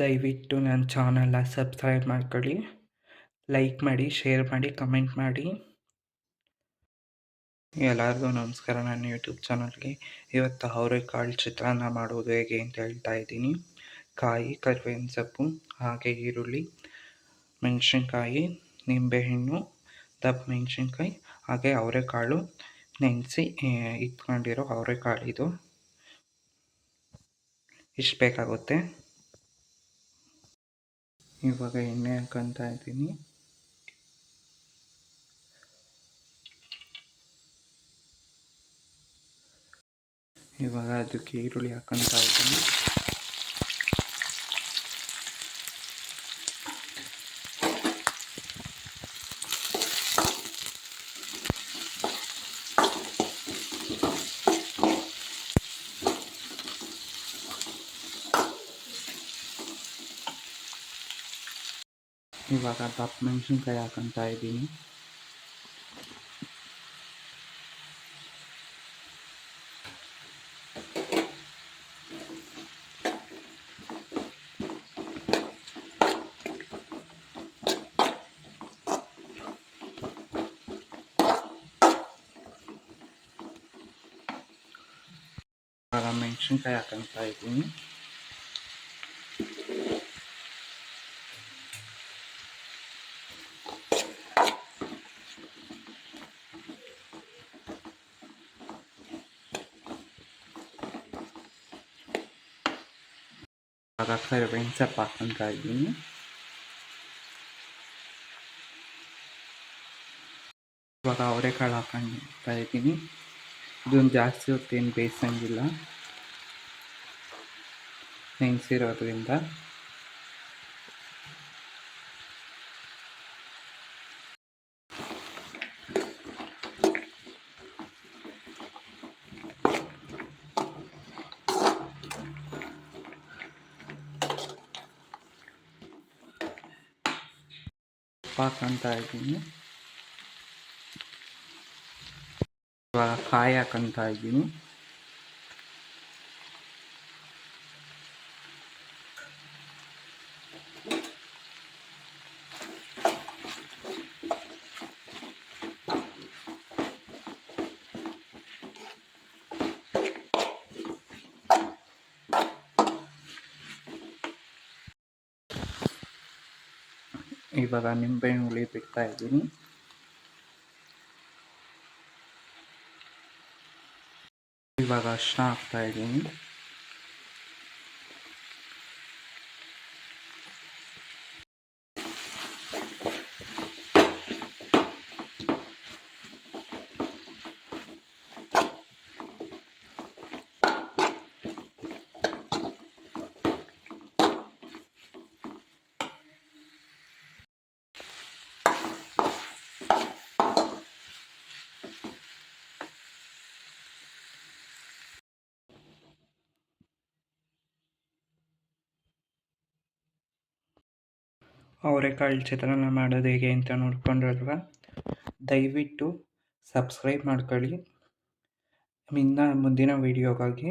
ದಯವಿಟ್ಟು ನನ್ನ ಚಾನಲ್ನ ಸಬ್ಸ್ಕ್ರೈಬ್ ಮಾಡ್ಕೊಳ್ಳಿ, ಲೈಕ್ ಮಾಡಿ, ಶೇರ್ ಮಾಡಿ, ಕಮೆಂಟ್ ಮಾಡಿ. ಎಲ್ಲರಿಗೂ ನಮಸ್ಕಾರ. ನನ್ನ ಯೂಟ್ಯೂಬ್ ಚಾನಲ್ಗೆ ಇವತ್ತು ಅವರೆಕಾಳು ಚಿತ್ರಾನ್ನ ಮಾಡೋದು ಹೇಗೆ ಅಂತ ಹೇಳ್ತಾ ಇದ್ದೀನಿ. ಕಾಯಿ, ಕರಿಬೇವಿನ ಸೊಪ್ಪು, ಹಾಗೆ ಈರುಳ್ಳಿ, ಮೆಣಸಿನ್ಕಾಯಿ, ನಿಂಬೆಹಣ್ಣು, ದಪ್ಪ ಮೆಣಸಿನ್ಕಾಯಿ, ಹಾಗೆ ಅವರೆಕಾಳು ನೆನೆಸಿ ಇಟ್ಕೊಂಡಿರೋ ಅವರೆಕಾಳು ಇದು. ಇಷ್ಟು ಬೇಕಾಗುತ್ತೆ. ಇವಾಗ ಎಣ್ಣೆ ಹಾಕೊತಾ ಇದ್ದೀನಿ. ಇವಾಗ ಅದಕ್ಕೆ ಈರುಳ್ಳಿ ಹಾಕೊತಾ ಇದ್ದೀನಿ. ಇವಾಗ ದಪ್ಪ ಮೆಣಸಿನ್ಕಾಯಿ ಹಾಕೊತಾ ಇದ್ದೀನಿ ಇವಾಗ ಮೆಣಸಿನ್ಕಾಯಿ ಹಾಕೊತಾ ಇದ್ದೀನಿ ಇವಾಗ ಸೊಪ್ಪು ಹಾಕೊತಾ ಇದ್ದೀನಿ ಇವಾಗ ಅವರೆಕಾಳು ಹಾಕೊತಾ ಇದ್ದೀನಿ ಇದೊಂದು ಜಾಸ್ತಿ ಹೊತ್ತೇನು ಬೇಯಿಸಂಗಿಲ್ಲ ನೆನೆಸಿರೋದ್ರಿಂದ ಹಾಕೊತಾ ಇದ್ದೀನಿ ಇವಾಗ ಕಾಯಿ ಹಾಕೊತಾ ಇದ್ದೀನಿ ಇವಾಗ ನಿಂಬೆಹಣ್ಣು ಹುಳಿ ಬಿಡ್ತಾ ಇದ್ದೀನಿ. ಇವಾಗ ಅರ್ಶಿನ ಹಾಕ್ತಾ ಇದ್ದೀನಿ. ಅವರೆಕಾಳು ಚಿತ್ರಾನ್ನ ಮಾಡೋದು ಹೇಗೆ ಅಂತ ನೋಡ್ಕೊಂಡ್ರಲ್ವ ದಯವಿಟ್ಟು ಸಬ್ಸ್ಕ್ರೈಬ್ ಮಾಡ್ಕೊಳ್ಳಿ. ಇನ್ನು ಮುಂದಿನ ವೀಡಿಯೋಗಾಗಿ